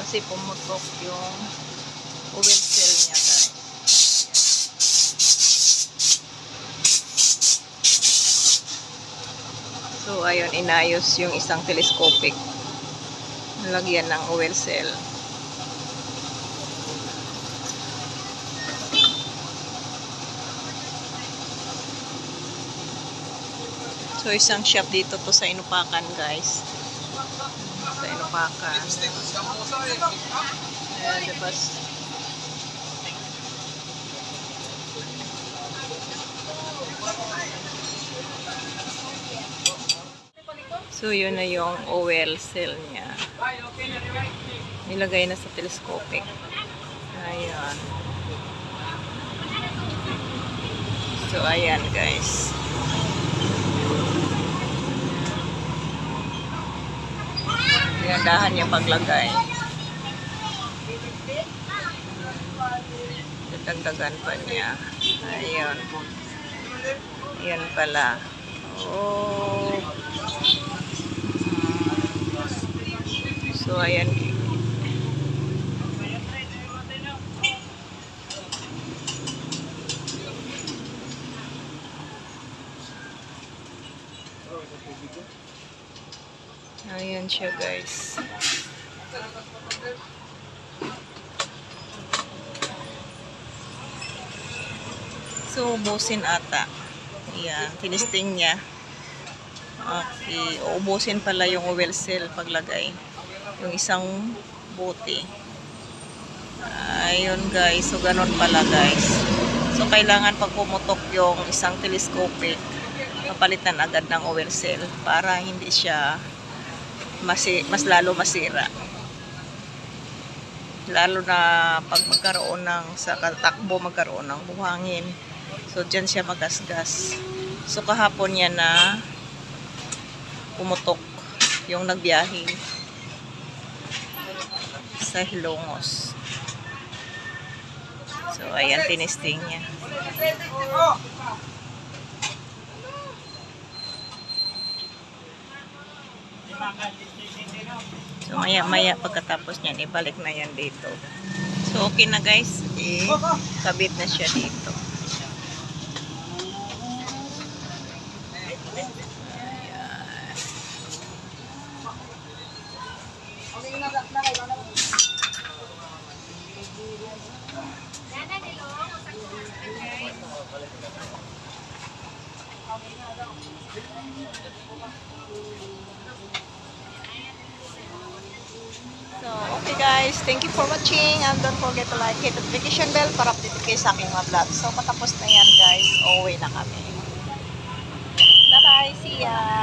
Kasi pumutok yung oil cell niya guys. So, ayun, inayos yung isang telescopic. Nalagyan ng oil cell. So, isang shop dito to sa Inupakan, guys. Inupakan. Ayan, diba? So, yun na yung oil cell niya. Nilagay na sa telescopic. Ayan. So, ayan guys. Gandahan niya paglagay. Dadagdagan pa niya. Ayan. Ayan pala. Oh. So, ayan. Ayan siya, guys. So, ubusin ata. Ayan, tinisting niya. Okay, uubusin pala yung oil cell paglagay. Yung isang bote. Ayun guys, so ganun pala guys. So kailangan pag pumutok yung isang telescopic, papalitan agad ng oil cell para hindi siya masi mas lalo masira. Lalo na pag magkaroon ng sa katakbo magkaroon ng buhangin. So diyan siya magasgas. So kahapon yan na pumutok yung nagbiyahe sa Hilongos. So, ayan, tinisting niya. So, maya-maya pagkatapos niyan, ibalik na yan dito. So, okay na guys. Eh, kabit na siya dito. Ayan. So, okay guys, thank you for watching and don't forget to like, hit notification bell para update kayo sa aking mga vlog. So, patapos na yan guys, uuwi na kami. Bye-bye, see ya!